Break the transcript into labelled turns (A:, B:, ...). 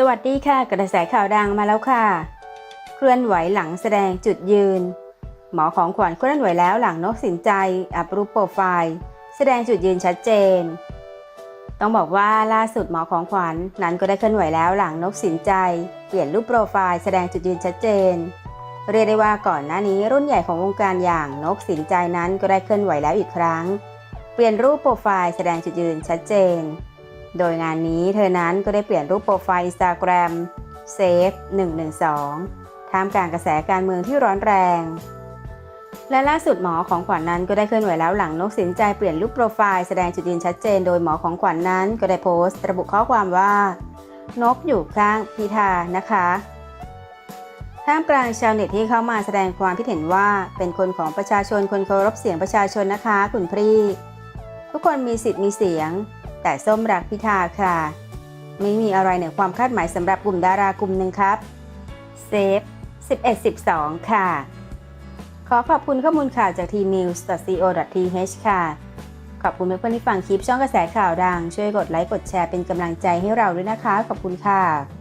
A: สวัสดีค่ะ กระแสข่าวดังมาแล้วค่ะ เคลื่อนไหวหลังแสดงจุดยืน หมอของขวัญเคลื่อนไหวแล้วหลังนกสินใจอัปรูปโปรไฟล์แสดงจุดยืนชัดเจน ต้องบอกว่าล่าสุดหมอของขวัญนั้นก็ได้เคลื่อนไหวแล้วหลังนกสินใจ เปลี่ยนรูปโปรไฟล์แสดงจุดยืนชัดเจน เรียกได้ว่าก่อนหน้านี้รุ่นใหญ่ของวงการอย่างนกสินใจนั้นก็ได้เคลื่อนไหวแล้วอีกครั้ง เปลี่ยนรูปโปรไฟล์แสดงจุดยืนชัดเจน โดยงานนี้เธอนั้นก็ได้เปลี่ยนรูปโปรไฟล์ Instagram เซฟ112 ท่ามกลางกระแสการเมืองที่ร้อนแรง และล่าสุดหมอของขวัญนั้นก็ได้เคลื่อนไหวแล้วหลังนกสินใจเปลี่ยนรูปโปรไฟล์แสดงจุดยืนชัดเจน โดยหมอของขวัญนั้นก็ได้โพสต์ ระบุข้อความว่า นกอยู่ข้างพิธานะคะท่ามกลางชาวเน็ตที่เข้ามาแสดงความคิดเห็นว่าเป็นคนของประชาชนคนเคารพเสียงประชาชนนะคะ คุณพรีทุกคนมีสิทธิ์มีเสียง แต่ส้มรักพิธาค่ะ ไม่มีอะไรเหนือความคาดหมายสำหรับกลุ่มดารากลุ่มหนึ่งครับเซฟ1112 ค่ะ ขอขอบคุณข้อมูลข่าวจาก tnews.co.th ค่ะ ขอบคุณเพื่อนๆที่ฟังคลิปช่องกระแสข่าวดัง ช่วยกดไลค์กดแชร์เป็นกำลังใจให้เราด้วยนะคะ ขอบคุณค่ะ